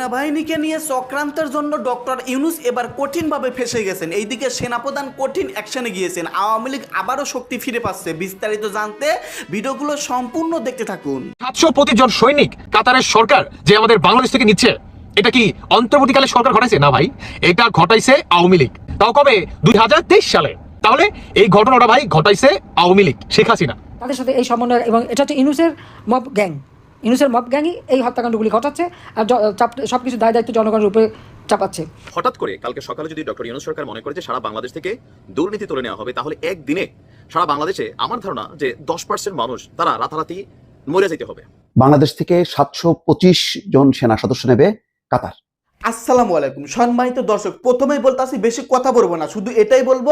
সেনাবাহিনীকে নিয়ে চক্রান্তের জন্য ডক্টর ইউনুস এবার কঠিনভাবে ফেসে গেছেন। এইদিকে সেনাপ্রধান কঠিন অ্যাকশনে গিয়েছেন। আওয়ামী লীগ আবারও শক্তি ফিরে পাচ্ছে। বিস্তারিত জানতে ভিডিওগুলো সম্পূর্ণ দেখতে থাকুন। সাতশো পঁচিশ জন সৈনিক কাতারের সরকার যে আমাদের বাংলাদেশ থেকে নিচ্ছে এটা কি অন্তর্বর্তীকালে সরকার ঘটাইছে? না ভাই এটা ঘটাইছে আওয়ামী লীগ। তাও কবে? দুই হাজার তেইশ সালে। তাহলে এই ঘটনাটা ভাই ঘটাইছে আওয়ামী লীগ শেখ হাসিনা। তাদের সাথে এই সমন্বয় এবং এটা হচ্ছে ইনুসের মব গ্যাং। ইনুসের মব গ্যাংই এই হত্যাকাণ্ডগুলি ঘটাচ্ছে আর সব কিছু দায় দায়িত্ব জনগণের উপরে চাপাচ্ছে। হঠাৎ করে কালকে সকালে যদি ডক্টর ইউনুস সরকার মনে করে যে সারা বাংলাদেশ থেকে দুর্নীতি তুলে নেওয়া হবে তাহলে একদিনে সারা বাংলাদেশে আমার ধারণা যে দশ পার্সেন্ট মানুষ তারা রাতারাতি মরে যেতে হবে। বাংলাদেশ থেকে সাতশো পঁচিশ জন সেনা সদস্য নেবে কাতার। আসসালামু আলাইকুম। সম্মানিত দর্শক, প্রথমেই বলতাছি বেশি কথা বলব না। শুধু এটাই বলব,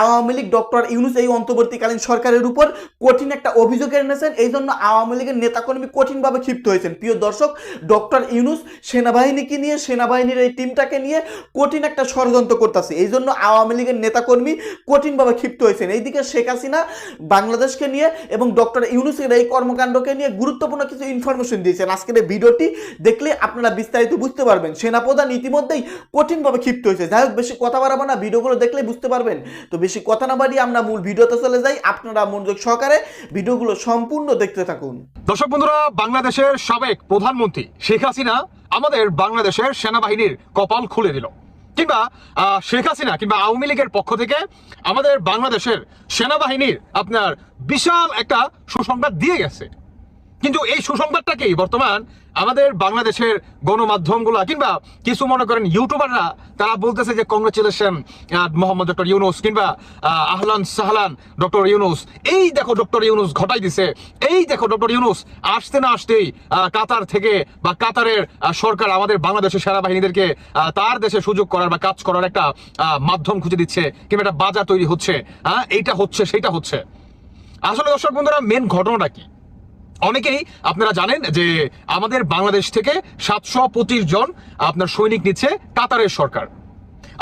আওয়ামী লীগ ডক্টর ইউনুস এই অন্তর্বর্তীকালীন সরকারের উপর কঠিন একটা অভিযোগ এনেছেন। এই জন্য আওয়ামী লীগের নেতাকর্মী কঠিনভাবে ক্ষিপ্ত হয়েছেন। প্রিয় দর্শক, ডক্টর ইউনুস সেনাবাহিনীকে নিয়ে, সেনাবাহিনীর এই টিমটাকে নিয়ে কঠিন একটা ষড়যন্ত্র করতেছে। এই জন্য আওয়ামী লীগের নেতাকর্মী কঠিনভাবে ক্ষিপ্ত হয়েছেন। এইদিকে শেখ হাসিনা বাংলাদেশকে নিয়ে এবং ডক্টর ইউনুসের এই কর্মকাণ্ডকে নিয়ে গুরুত্বপূর্ণ কিছু ইনফরমেশন দিয়েছেন। আজকের এই ভিডিওটি দেখলে আপনারা বিস্তারিত বুঝতে পারবেন। সেনাপ্রধান ইতিমধ্যেই কঠিনভাবে ক্ষিপ্ত হয়েছে। যাই হোক, বেশি কথা বাড়াবো না, ভিডিওগুলো দেখলে বুঝতে পারবেন। তো বেশি কথা না বাড়িয়ে আমরা মূল ভিডিওতে চলে যাই। আপনারা মনোযোগ সহকারে ভিডিওগুলো সম্পূর্ণ দেখতে থাকুন। দর্শক বন্ধুরা, বাংলাদেশের সাবেক প্রধানমন্ত্রী শেখ হাসিনা আমাদের বাংলাদেশের সেনাবাহিনীর কপাল খুলে দিল। কিংবা শেখ হাসিনা কিংবা আওয়ামী লীগের পক্ষ থেকে আমাদের বাংলাদেশের সেনাবাহিনীর আপনার বিশাল একটা সুসংবাদ দিয়ে গেছে। কিন্তু এই সুসংবাদটাকেই বর্তমান আমাদের বাংলাদেশের গণমাধ্যমগুলো কিংবা কিছু মনে করেন ইউটিউবাররা তারা বলতেছে যে কংগ্রেচুলেশন মোহাম্মদ ডক্টর ইউনুস কিংবা আহ, আহলান সাহলান ডক্টর ইউনুস। এই দেখো ডক্টর ইউনুস ঘটাই দিছে। এই দেখো ডক্টর ইউনুস আসতে না আসতেই কাতার থেকে বা কাতারের সরকার আমাদের বাংলাদেশের সেনাবাহিনীদেরকে তার দেশে সুযোগ করার বা কাজ করার একটা মাধ্যম খুঁজে দিচ্ছে কিংবা একটা বাজার তৈরি হচ্ছে। হ্যাঁ এইটা হচ্ছে সেইটা হচ্ছে। আসলে দর্শক বন্ধুরা মেন ঘটনাটা কি? অনেকেই আপনারা জানেন যে আমাদের বাংলাদেশ থেকে সাতশো পঁচিশ জন আপনার সৈনিক নিচ্ছে কাতারের সরকার।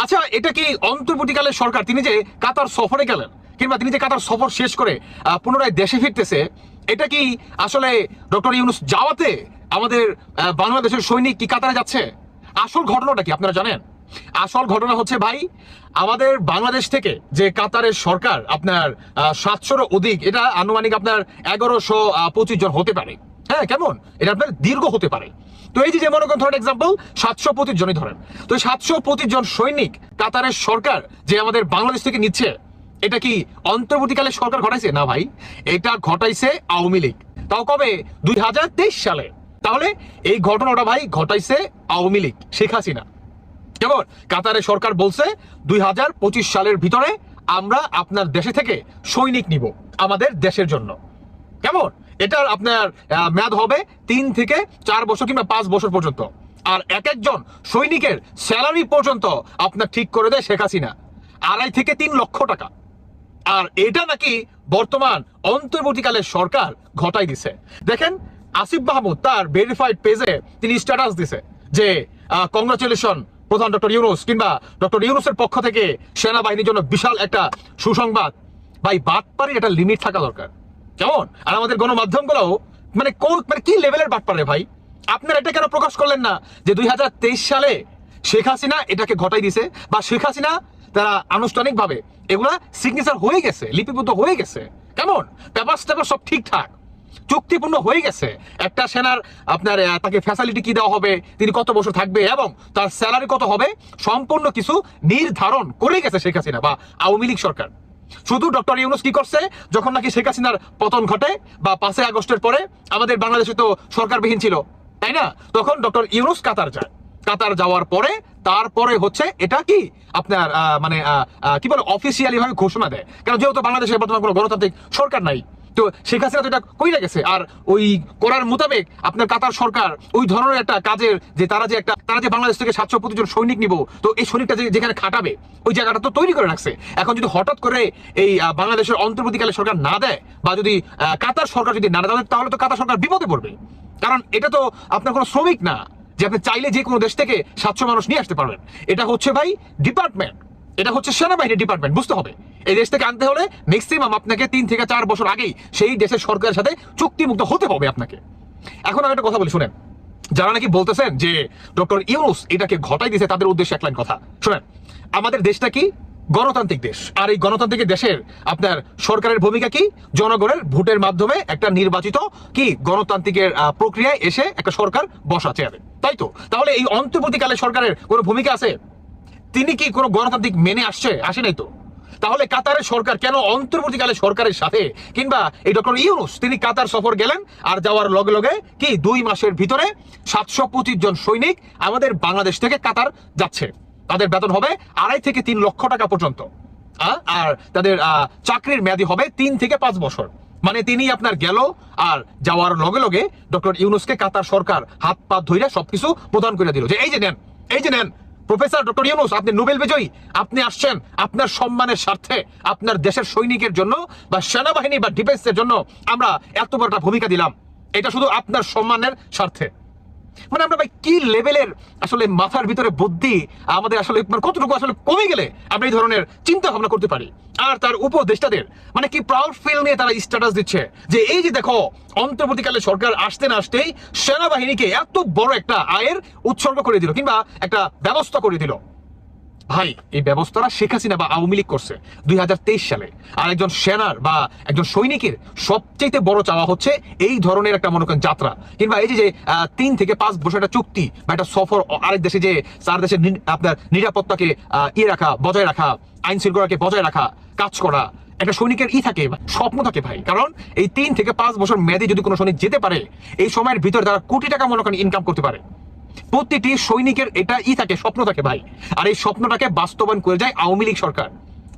আচ্ছা এটা কি অন্তর্বর্তীকালের সরকার? তিনি যে কাতার সফরে গেলেন কিংবা তিনি যে কাতার সফর শেষ করে পুনরায় দেশে ফিরতেছে, এটা কি আসলে ডক্টর ইউনুস যাওয়াতে আমাদের বাংলাদেশের সৈনিক কি কাতারে যাচ্ছে? আসল ঘটনাটা কি আপনারা জানেন? আসল ঘটনা হচ্ছে ভাই, আমাদের বাংলাদেশ থেকে যে কাতারের সরকার আপনার সাতশোর অধিক, এটা আনুমানিক আপনার এগারোশো পঁচিশ জন হতে পারে। হ্যাঁ কেমন? এটা আপনার দীর্ঘ হতে পারে। তো এই যে মনে করেন, ধরেন এক্সাম্পল সাতশো পঁচিশ জনই ধরেন। তো সাতশো পঁচিশ জন সৈনিক কাতারের সরকার যে আমাদের বাংলাদেশ থেকে নিচ্ছে, এটা কি অন্তর্বর্তীকালে সরকার ঘটাইছে? না ভাই, এটা ঘটাইছে আওয়ামী লীগ। তাও কবে? দুই হাজার তেইশ সালে। তাহলে এই ঘটনাটা ভাই ঘটাইছে আওয়ামী লীগ, শেখ হাসিনা। কেমন কাতারের সরকার বলছে দুই হাজার পঁচিশ সালের ভিতরে আমরা আপনার দেশে থেকে সৈনিক নিব আমাদের দেশের জন্য। কেমন? এটার আপনার মেয়াদ হবে তিন থেকে চার বছর কিংবা পাঁচ বছর পর্যন্ত। আর এক একজন সৈনিকের স্যালারি পর্যন্ত আপনার ঠিক করে দেয় শেখ হাসিনা। আড়াই থেকে তিন লক্ষ টাকা। আর এটা নাকি বর্তমান অন্তর্বর্তীকালের সরকার ঘটাই দিছে। দেখেন, আসিফ মাহমুদ তার ভেরিফাইড পেজে তিনি স্ট্যাটাস দিছে যে কংগ্রাচুলেশন প্রধান ডক্টর ইউনুস কিংবা ডক্টর ইউনুসের পক্ষ থেকে সেনাবাহিনীর জন্য বিশাল একটা সুসংবাদ। ভাই, বাটপাড়ির একটা লিমিট থাকা দরকার। কেমন? আর আমাদের গণমাধ্যমগুলো মানে কোন মানে কি লেভেলের বাটপারে ভাই? আপনারা এটা কেন প্রকাশ করলেন না যে দুই হাজার তেইশ সালে শেখ হাসিনা এটাকে ঘটাই দিছে বা শেখ হাসিনা তারা আনুষ্ঠানিকভাবে এগুলা সিগনেচার হয়ে গেছে, লিপিবদ্ধ হয়ে গেছে? কেমন? পেপার টেপার সব ঠিকঠাক। চুক্তিপূর্ণ হয়ে গেছে। একটা সেনার আপনার তাকে ফ্যাসিলিটি কি দেওয়া হবে, তিনি কত বছর থাকবে, এবং তার স্যালারি কত হবে, সম্পূর্ণ কিছু নির্ধারণ করে গেছে শেখ হাসিনা বা আওয়ামী লীগ সরকার। শুধু ডক্টর ইউনুস কি করছে? যখন নাকি শেখ হাসিনার পতন ঘটে, বা পাঁচই আগস্টের পরে, আমাদের বাংলাদেশে তো সরকারবিহীন ছিল, তাই না? তখন ডক্টর ইউনুস কাতার যায়। কাতার যাওয়ার পরে, তারপরে হচ্ছে এটা কি? আপনার মানে কি বলে অফিসিয়ালি ভাবে ঘোষণা দেয়। কারণ যেহেতু বাংলাদেশে বর্তমানে কোনো গণতান্ত্রিক সরকার নাই তো শেখ হাসিনা তো এটা কইরা গেছে আর ওই করার মোতাবেক আপনার কাতার সরকার ওই ধরনের একটা কাজের যে তারা যে একটা তারা যে বাংলাদেশ থেকে সাতশো প্রতিজন সৈনিক নিব, তো এই সৈনিকটা যেখানে খাটাবে, ওই জায়গাটা তো তৈরি করে রাখছে। এখন যদি হঠাৎ করে এই বাংলাদেশের অন্তর্বর্তীকালে সরকার না দেয় বা যদি কাতার সরকার যদি না দেয়, তাহলে তো কাতার সরকার বিপদে পড়বে। কারণ এটা তো আপনার কোনো শ্রমিক না, যে আপনি চাইলে যে কোনো দেশ থেকে সাতশো মানুষ নিয়ে আসতে পারবেন। এটা হচ্ছে ভাই ডিপার্টমেন্ট এটা হচ্ছে সেনাবাহিনীর ডিপার্টমেন্ট বুঝতে হবে। এই দেশ থেকে আনতে হলে ম্যাক্সিমাম আপনাকে তিন থেকে চার বছর আগেই সেই দেশের সরকারের সাথে চুক্তিমুক্ত হতে হবে আপনাকে। এখন আমি একটা কথা বলি, শুনেন। যারা নাকি বলতেছেন যে, ডক্টর ইউনুস এটাকে ঘটাই দিয়েছে, তাদের উদ্দেশ্যে এক লাইন কথা। শুনেন, আমাদের দেশটা কি? গণতান্ত্রিক দেশ। আর এই গণতান্ত্রিক দেশের আপনার সরকারের ভূমিকা কি? জনগণের ভোটের মাধ্যমে একটা নির্বাচিত কি গণতান্ত্রিকের প্রক্রিয়ায় এসে একটা সরকার বসা চেয়ারে তাই তো? তাহলে এই অন্তর্বর্তীকালে সরকারের কোনো ভূমিকা আছে? তিনি কি কোনো গণতান্ত্রিক মেনে আসছে? আসে নাই তো। তাহলে কাতারের সরকার কেন অন্তর্বর্তীকালে সরকারের সাথে? কিংবা এই ডক্টর ইউনুস, তিনি কাতার সফর গেলেন আর যাওয়ার লগে লগে কি দুই মাসের ভিতরে সাতশো পঁচিশ জন সৈনিক আমাদের বাংলাদেশ থেকে কাতার যাচ্ছে? তাদের বেতন হবে আড়াই থেকে তিন লক্ষ টাকা পর্যন্ত। আর তাদের চাকরির মেয়াদি হবে তিন থেকে পাঁচ বছর। মানে তিনি আপনার গেল আর যাওয়ার লগে লগে ডক্টর ইউনুসকে কাতার সরকার হাত পা ধইরা সবকিছু প্রদান করে দিল। যে এই যে নেন, এই যে নেন প্রফেসর ডক্টর ইউনুস, আপনি নোবেল বিজয়ী। আপনি আসছেন আপনার সম্মানের স্বার্থে, আপনার দেশের সৈনিকের জন্য বা সেনাবাহিনী বা ডিফেন্সের জন্য আমরা এত বড় একটা ভূমিকা দিলাম। এটা শুধু আপনার সম্মানের স্বার্থে। মানে আমরা ভাই কি লেভেলের আসলে মাথার ভিতরে বুদ্ধি, আমাদের আসলে মানে কতটুকু আসলে কমে গেলে আমরা এই ধরনের চিন্তা ভাবনা করতে পারি? আর তার উপদেষ্টাদের মানে কি প্রাউড ফিল নিয়ে তারা স্ট্যাটাস দিচ্ছে? যে এই যে দেখো, অন্তর্বর্তীকালে সরকার আসতে না আসতেই সেনাবাহিনীকে এত বড় একটা আয়ের উৎসর্গ করে দিল, কিংবা একটা ব্যবস্থা করে দিল। ভাই, এই ব্যবস্থাটা শেখ হাসিনা বা আওয়ামী লীগ করছে দুই সালে। আর একজন সেনার বা একজন সৈনিকের সবচেয়ে বড় চাওয়া হচ্ছে এই ধরনের একটা মনে করেন যাত্রা। কিংবা এই যে তিন থেকে পাঁচ বছর একটা চুক্তি বা একটা সফর আরেক দেশে যে, চার দেশের আপনার নিরাপত্তাকে ইয়ে রাখা, বজায় রাখা, আইন শৃঙ্খলাকে বজায় রাখা, কাজ করা, একটা সৈনিকের ই থাকে স্বপ্ন থাকে ভাই। কারণ এই তিন থেকে পাঁচ বছর মেয়াদে যদি কোনো সৈনিক যেতে পারে, এই সময়ের ভিতরে তারা কোটি টাকা মনে করেন ইনকাম করতে পারে। প্রতিটি সৈনিকের এটা ই থাকে, স্বপ্ন থাকে ভাই। আর এই স্বপ্নটাকে বাস্তবায়ন করে যায় আওয়ামী লীগ সরকার।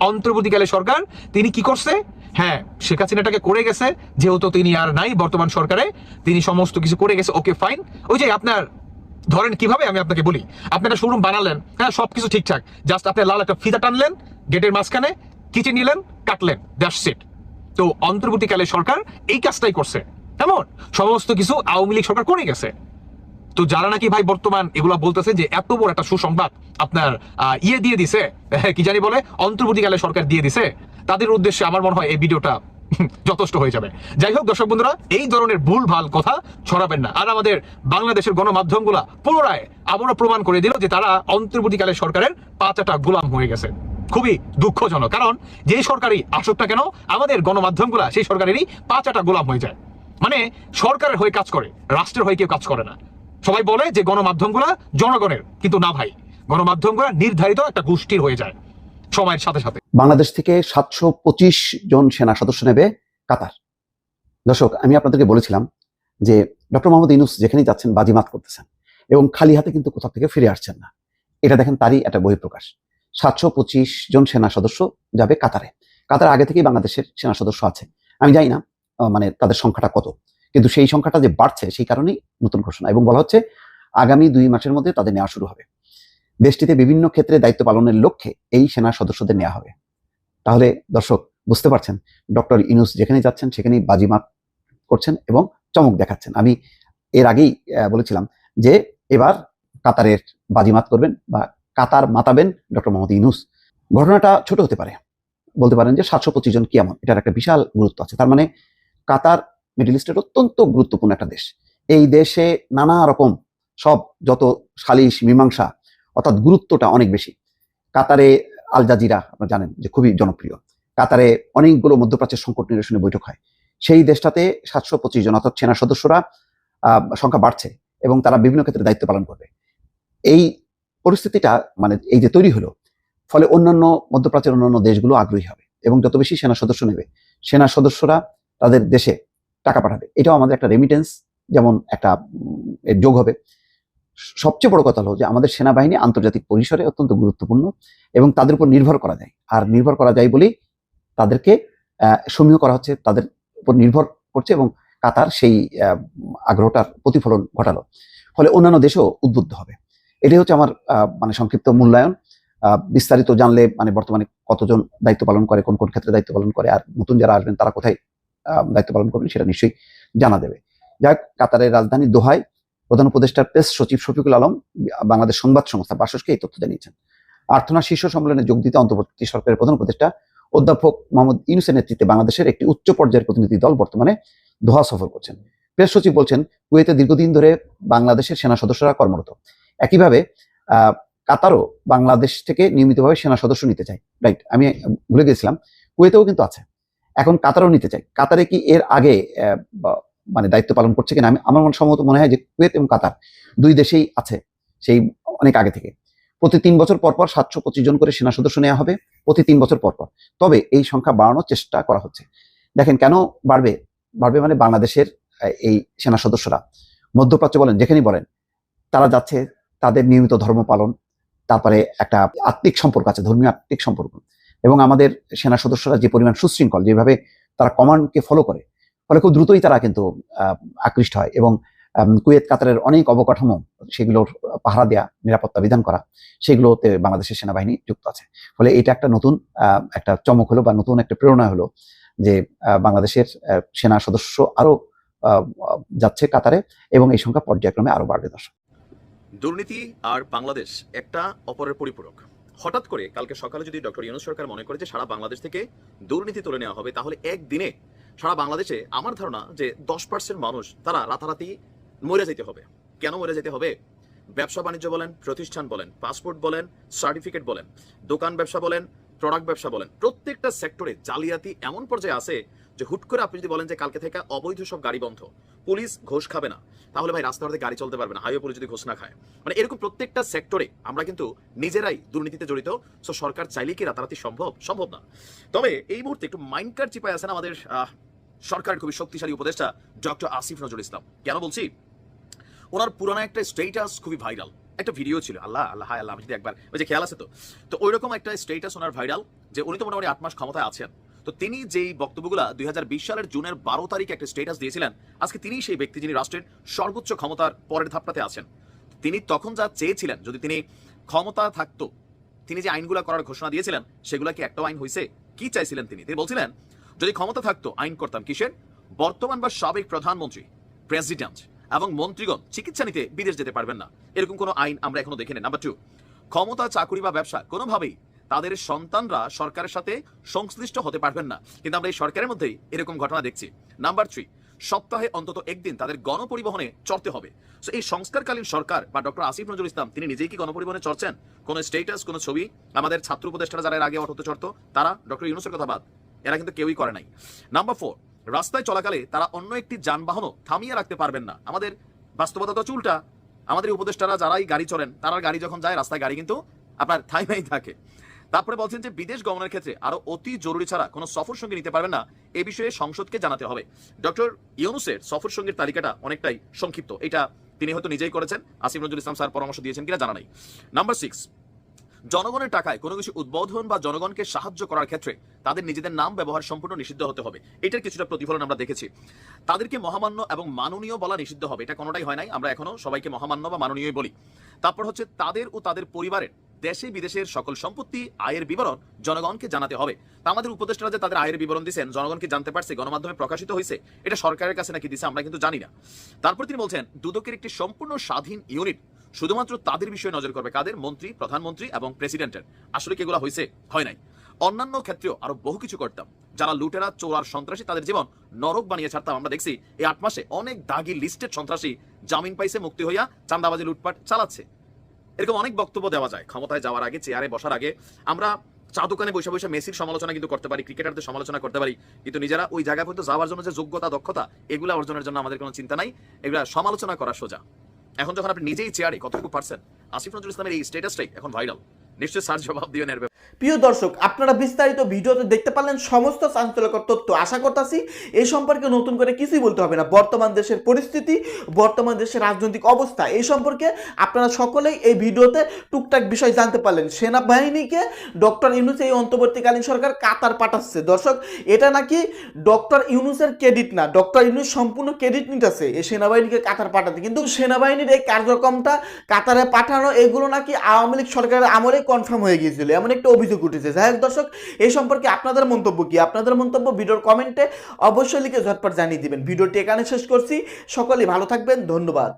অন্তর্বর্তীকালে সরকার, তিনি কি করছে? হ্যাঁ শেখ হাসিনাটাকে করে গেছে, যেহেতু তিনি আর নাই বর্তমান সরকারে, তিনি সমস্ত কিছু করে গেছে ওকে ফাইন ওই যে আপনার, ধরেন কীভাবে আমি আপনাকে বলি আপনি একটা শোরুম বানালেন হ্যাঁ সবকিছু ঠিকঠাক জাস্ট আপনি লাল একটা ফিতা টানলেন, গেটের মাঝখানে কিচেন নিলেন, কাটলেন দ্যাটস ইট তো অন্তর্বর্তীকালে সরকার এই কাজটাই করছে এমন সমস্ত কিছু আওয়ামী লীগ সরকার করে গেছে। তো যারা নাকি ভাই বর্তমান এগুলা বলতেছে যে এত বড় একটা সুসংবাদ আপনার ইয়ে দিয়ে দিছে, কি জানি বলে, অন্তর্বর্তীকালে সরকার দিয়ে দিছে, তাদের উদ্দেশ্যে আমার মনে হয় এই ভিডিওটা যথেষ্ট হয়ে যাবে। যাই হোক, দর্শক বন্ধুরা, এই ধরনের ভুল ভালো কথা ছড়াবেন না। আর আমাদের বাংলাদেশের গণমাধ্যমগুলা পুনরায় আবারও প্রমাণ করে দিল যে তারা অন্তর্বর্তীকালে সরকারের পাঁচাটা গোলাম হয়ে গেছে। খুবই দুঃখজনক, কারণ যে সরকারি আসুক না কেন, আমাদের গণমাধ্যমগুলা সেই সরকারেরই পাঁচাটা গোলাম হয়ে যায়। মানে সরকারের হয়ে কাজ করে, রাষ্ট্রের হয়ে কেউ কাজ করে না। সবাই বলে যে গণমাধ্যমগুলা জনগণের, কিন্তু না ভাই। গণমাধ্যমগুলা নির্ধারিত একটা গোষ্ঠীর হয়ে যায় সময়ের সাথে সাথে। বাংলাদেশ থেকে সাতশো পঁচিশ জন সেনা সদস্য নেবে কাতার। দর্শক, আমি আপনাদেরকে বলেছিলাম যে ডক্টর মোহাম্মদ ইনুস যেখানেই যাচ্ছেন বাজিমাত করতেছেন এবং খালি হাতে কিন্তু কোথাও থেকে ফিরে আসছেন না। এটা দেখেন তারই একটা বহিঃপ্রকাশ। সাতশো পঁচিশ জন সেনা সদস্য যাবে কাতারে। কাতার আগে থেকেই বাংলাদেশের সেনা সদস্য আছে। আমি জানি না মানে তাদের সংখ্যাটা কত। কিন্তু সেই সংখ্যাটা যে বাড়ছে সেই কারণেই নতুন ঘোষণা। এবং বলা হচ্ছে, আগামী দুই মাসের মধ্যে তাদের নেওয়া শুরু হবে। দেশটিতে বিভিন্ন ক্ষেত্রে দায়িত্ব পালনের লক্ষ্যে এই সেনা সদস্যদের নেওয়া হবে। তাহলে দর্শক, বুঝতে পারছেন, ডক্টর ইনুস যেখানে যাচ্ছেন সেখানেই বাজিমাত করছেন এবং চমক দেখাচ্ছেন। আমি এর আগেই বলেছিলাম যে এবার কাতারের বাজিমাত করবেন বা কাতার মাতাবেন ডক্টর মোহাম্মদ ইনুস ঘটনাটা ছোট হতে পারে। বলতে পারেন যে সাতশো পঁচিশ জন কি এমন? এটার একটা বিশাল গুরুত্ব আছে। তার মানে কাতার মিডল ইস্টের অত্যন্ত গুরুত্বপূর্ণ একটা দেশ। এই দেশে নানা রকম সব যত সালিশ, মীমাংসা, অর্থাৎ গুরুত্বটা অনেক বেশি। কাতারে আল জাজিরা, আপনারা জানেন যে খুবই জনপ্রিয়। কাতারে অনেকগুলো মধ্যপ্রাচ্যের সংকট নিরসনে বৈঠক হয়। সেই দেশটাতে সাতশো পঁচিশ জন, অর্থাৎ সেনা সদস্যরা সংখ্যা বাড়ছে এবং তারা বিভিন্ন ক্ষেত্রে দায়িত্ব পালন করবে। এই পরিস্থিতিটা মানে এই যে তৈরি হলো, ফলে অন্যান্য মধ্যপ্রাচ্যের অন্যান্য দেশগুলো আগ্রহী হবে এবং যত বেশি সেনা সদস্য নেবে, সেনা সদস্যরা তাদের দেশে টাকা পাঠাবে। এটাও আমাদের একটা রেমিটেন্স যেমন একটা যোগ হবে। সবচেয়ে বড় কথা হলো যে আমাদের সেনাবাহিনী আন্তর্জাতিক পরিসরে অত্যন্ত গুরুত্বপূর্ণ এবং তাদের উপর নির্ভর করা যায়। আর নির্ভর করা যায় বলেই তাদেরকে সমীহ করা হচ্ছে, তাদের উপর নির্ভর করছে এবং কাতার সেই আগ্রহটার প্রতিফলন ঘটালো। ফলে অন্যান্য দেশও উদ্বুদ্ধ হবে। এটাই হচ্ছে আমার মানে সংক্ষিপ্ত মূল্যায়ন। বিস্তারিত জানলে মানে বর্তমানে কতজন দায়িত্ব পালন করে, কোন কোন ক্ষেত্রে দায়িত্ব পালন করে, আর নতুন যারা আসবেন তারা কোথায় দায়িত্ব পালন করবেন সেটা নিশ্চয়ই জানা দেবে। যাক, কাতারের রাজধানী দোহায় প্রধান উপদেষ্টার প্রেস সচিব শফিকুল আলম বাংলাদেশ সংবাদ সংস্থা বাসসকে এই তথ্য জানিয়েছেন। আর্থনা শীর্ষ সম্মেলনে যোগ দিতে অন্তর্বর্তী সরকারের প্রধান উপদেষ্টা অধ্যাপক মোহাম্মদ ইউনুসের নেতৃত্বে বাংলাদেশের একটি উচ্চ পর্যায়ের প্রতিনিধি দল বর্তমানে দোহা সফর করছেন। প্রেস সচিব বলছেন, কুয়েতে দীর্ঘদিন ধরে বাংলাদেশের সেনা সদস্যরা কর্মরত। একইভাবে কাতারও বাংলাদেশ থেকে নিয়মিতভাবে সেনা সদস্য নিতে চায়। রাইট, আমি ভুলে গেছিলাম। কুয়েতেও কিন্তু আছে। এখন কাতারও নিতে চাই। কাতারে কি এর আগে মানে দায়িত্ব পালন করছে কিনা আমি, আমার সম্ভবত মনে হয় যে কুয়েত এবং কাতার দুই দেশেই আছে সেই অনেক আগে থেকে। প্রতি তিন বছর পর পর সাতশো পঁচিশ জন করে সেনা সদস্য নেওয়া হবে প্রতি তিন বছর পর পর। তবে এই সংখ্যা বাড়ানোর চেষ্টা করা হচ্ছে। দেখেন কেন বাড়বে? বাড়বে মানে বাংলাদেশের এই সেনা সদস্যরা। মধ্যপ্রাচ্য বলেন, যেখানেই বলেন, তারা যাচ্ছে, তাদের নিয়মিত ধর্ম পালন, তারপরে একটা আত্মিক সম্পর্ক আছে, ধর্মীয় আত্মিক সম্পর্ক। এবং আমাদের সেনা সদস্যরা যে পরিমাণ সুশৃঙ্খল যেভাবে তারা কমান্ডকে ফলো করে ফলে খুব দ্রুতই তারা কিন্তু আকৃষ্ট হয় এবং কুয়েত কাতারের অনেক অবকাঠামো সেগুলোর পাহারা দেওয়া নিরাপত্তা বিধান করা সেগুলোতে বাংলাদেশের সেনাবাহিনী যুক্ত আছে। ফলে এটা একটা নতুন একটা চমক হলো বা নতুন একটা প্রেরণা হলো যে বাংলাদেশের সেনা সদস্য আরও আহ, যাচ্ছে কাতারে এবং এই সংখ্যা পর্যায়ক্রমে আরও বাড়বে দর্শক। দুর্নীতি আর বাংলাদেশ একটা অপরের পরিপূরক। হঠাৎ করে কালকে সকালে যদি ডক্টর ইউনুস সরকার মনে করে যে সারা বাংলাদেশ থেকে দুর্নীতি তুলে নেওয়া হবে, তাহলে একদিনে সারা বাংলাদেশে আমার ধারণা যে দশ পার্সেন্ট মানুষ তারা রাতারাতি মরে যেতে হবে। কেন মরে যেতে হবে? ব্যবসা বাণিজ্য বলেন, প্রতিষ্ঠান বলেন, পাসপোর্ট বলেন, সার্টিফিকেট বলেন, দোকান ব্যবসা বলেন প্রোডাক্ট ব্যবসা বলেন, প্রত্যেকটা সেক্টরে জালিয়াতি এমন পর্যায়ে আছে যে হুট করে আপনি যদি বলেন যে কালকে থেকে অবৈধ সব গাড়ি বন্ধ পুলিশ ঘোষ খাবে না। তাহলে ভাই রাস্তাঘাটে গাড়ি চলতে পারবে না হাইওয়ে পুলিশ যদি ঘোষ না খায়। মানে এরকম প্রত্যেকটা সেক্টরে আমরা কিন্তু নিজেরাই দুর্নীতিতে জড়িত সো সরকার চাইলেই কি রাতারাতি সম্ভব? সম্ভব না। তবে এই মুহূর্তে একটু মাইন্ড কার্ড চিপায় আছেন আমাদের সরকারের খুবই শক্তিশালী উপদেষ্টা ডক্টর আসিফ নজরুল ইসলাম। কেন বলছি? ওনার পুরানো একটা স্টেটাস খুবই ভাইরাল একটা ভিডিও ছিল, আল্লাহ আল্লাহ, হায় আল্লাহ, আমি যদি একবার ওই যে খেয়াল আছে তো? তো ওইরকম একটা স্টেটাস ওনার ভাইরাল যে উনি তো মোটামুটি আট মাস ক্ষমতায় আছেন। তো তিনি যেই বক্তব্যগুলা দুই সালের জুনের বারো তারিখে একটা স্টেটাস দিয়েছিলেন, আজকে তিনি সেই ব্যক্তি যিনি রাষ্ট্রের সর্বোচ্চ ক্ষমতার পরের ধাপটাতে আছেন। তিনি তখন যা চেয়েছিলেন, যদি তিনি ক্ষমতা থাকতো, তিনি যে আইনগুলো করার ঘোষণা দিয়েছিলেন, সেগুলা কি একটাও আইন হয়েছে কি চাইছিলেন তিনি? তিনি বলছিলেন, যদি ক্ষমতা থাকতো আইন করতাম কিসের? বর্তমান বা সাবেক প্রধানমন্ত্রী প্রেসিডেন্ট এবং মন্ত্রীগণ চিকিৎসা নিতে বিদেশ যেতে পারবেন না। এরকম কোনো আইন আমরা এখনও দেখিনি। নাম্বার টু ক্ষমতা, চাকুরি বা ব্যবসা কোনোভাবেই তাদের সন্তানরা সরকারের সাথে সংশ্লিষ্ট হতে পারবেন না। কিন্তু আমরা এই সরকারের মধ্যেই এরকম ঘটনা দেখছি। নাম্বার থ্রি সপ্তাহে অন্তত একদিন তাদের গণপরিবহনে চড়তে হবে। So, এই সংস্কারকালীন সরকার বা ডক্টর আসিফ নজরুল ইসলাম তিনি নিজেই কি গণপরিবহনে চড়ছেন? কোন স্টেটাস কোন ছবি? আমাদের ছাত্র উপদেষ্টারা যারা আগে অটোতে চড়তো তারা ডক্টর ইউনুসের কথা বাদ এরা কিন্তু কেউই করে নাই। নাম্বার ফোর রাস্তায় চলাকালে তারা অন্য একটি যানবাহনও থামিয়ে রাখতে পারবেন না। আমাদের বাস্তবতা তো চুলটা। আমাদের উপদেষ্টারা যারাই গাড়ি চড়েন তারা গাড়ি যখন যায় রাস্তায় গাড়ি কিন্তু আপনার থাইমাই থাকে। তারপরে বলছেন যে বিদেশ গমনের ক্ষেত্রে আরও অতি জরুরি ছাড়া কোনো সফর সঙ্গী নিতে পারবেন না, এ বিষয়ে সংসদকে জানাতে হবে। ডক্টর ইউনুসের সফর সঙ্গীর তালিকাটা অনেকটাই সংক্ষিপ্ত। এটা তিনি হয়তো নিজেই করেছেন। আসিফ নজরুল ইসলাম স্যার পরামর্শ দিয়েছেন কিনা জানা নাই। নাম্বার সিক্স জনগণের টাকায় কোনো কিছু উদ্বোধন বা জনগণকে সাহায্য করার ক্ষেত্রে তাদের নিজেদের নাম ব্যবহার সম্পূর্ণ নিষিদ্ধ হতে হবে। এটার কিছুটা প্রতিফলন আমরা দেখেছি। তাদেরকে মহামান্য এবং মাননীয় বলা নিষিদ্ধ হবে। এটা কোনোটাই হয় নাই। আমরা এখনও সবাইকে মহামান্য বা মাননীয় বলি। তারপর হচ্ছে তাদের ও তাদের পরিবারের দেশে বিদেশের সকল সম্পত্তি, আয়ের বিবরণ জনগণকে জানাতে হবে। তা আমাদের উপদেষ্টারা যে তাদের আয়ের বিবরণ দিচ্ছেন জনগণকে জানতে পারছে, গণমাধ্যমে প্রকাশিত হয়েছে, এটা সরকারের কাছে নাকি দিছে, আমরা কিন্তু জানি না। তারপর তিনি বলছেন, দুদকের একটি সম্পূর্ণ স্বাধীন ইউনিট শুধুমাত্র তাদের বিষয়ে নজর করবে কাদের? মন্ত্রী, প্রধানমন্ত্রী এবং প্রেসিডেন্টের। আসলে কি এগুলো হয়েছে হয় নাই। অন্যান্য ক্ষেত্রেও আরও বহু কিছু করতাম। যারা লুটেরা চোর আর সন্ত্রাসী, তাদের জীবন নরক বানিয়ে ছাড়তাম, আমরা দেখছি এই আট মাসে অনেক দাগি লিস্টেড সন্ত্রাসী জামিন পাইছে, মুক্তি হইয়া চান্দাবাজি, লুটপাট চালাচ্ছে। এরকম অনেক বক্তব্য দেওয়া যায় ক্ষমতায় যাওয়ার আগে, চেয়ারে বসার আগে। আমরা চা দোকানে বসে বসে মেসির সমালোচনা কিন্তু করতে পারি, ক্রিকেটারদের সমালোচনা করতে পারি। কিন্তু নিজেরা ওই জায়গা পর্যন্ত যাওয়ার জন্য যে যোগ্যতা, দক্ষতা, এগুলা অর্জনের জন্য আমাদের কোনো চিন্তা নাই। এগুলা সমালোচনা করা সোজা। এখন যখন আপনি নিজেই চেয়ারে, কতটুকু পারছেন আসিফ নজরুল ইসলামের এই স্টেটাসটাই এখন ভাইরাল নিশ্চয়ই স্যার জবাব এর ব্যাপারে। প্রিয় দর্শক, আপনারা বিস্তারিত ভিডিওতে দেখতে পারলেন সমস্ত চাঞ্চল্যকর তথ্য। আশা করতেছি এই সম্পর্কে নতুন করে কিছুই বলতে হবে না। বর্তমান দেশের পরিস্থিতি, বর্তমান দেশের রাজনৈতিক অবস্থা এই সম্পর্কে আপনারা সকলেই এই ভিডিওতে টুকটাক বিষয় জানতে পারলেন। সেনাবাহিনীকে ডক্টর ইউনুস এই অন্তর্বর্তীকালীন সরকার কাতার পাঠাচ্ছে। দর্শক, এটা নাকি ডক্টর ইউনুসের ক্রেডিট না? ডক্টর ইউনুস সম্পূর্ণ ক্রেডিট নিতেছে এই সেনাবাহিনীকে কাতার পাঠাতে। কিন্তু সেনাবাহিনীর এই কার্যক্রমটা কাতারে পাঠানো, এগুলো নাকি আওয়ামী লীগ সরকারের আমলে কনফার্ম হয়ে গিয়েছিল, এমন একটা অভিযোগ উঠেছে। যাই হোক দর্শক এই সম্পর্কে আপনাদের মন্তব্য কি? আপনাদের মন্তব্য ভিডিওর কমেন্টে অবশ্যই লিখে ঝটপট জানিয়ে দিবেন। ভিডিওটি এখানে শেষ করছি। সকলেই ভালো থাকবেন, ধন্যবাদ।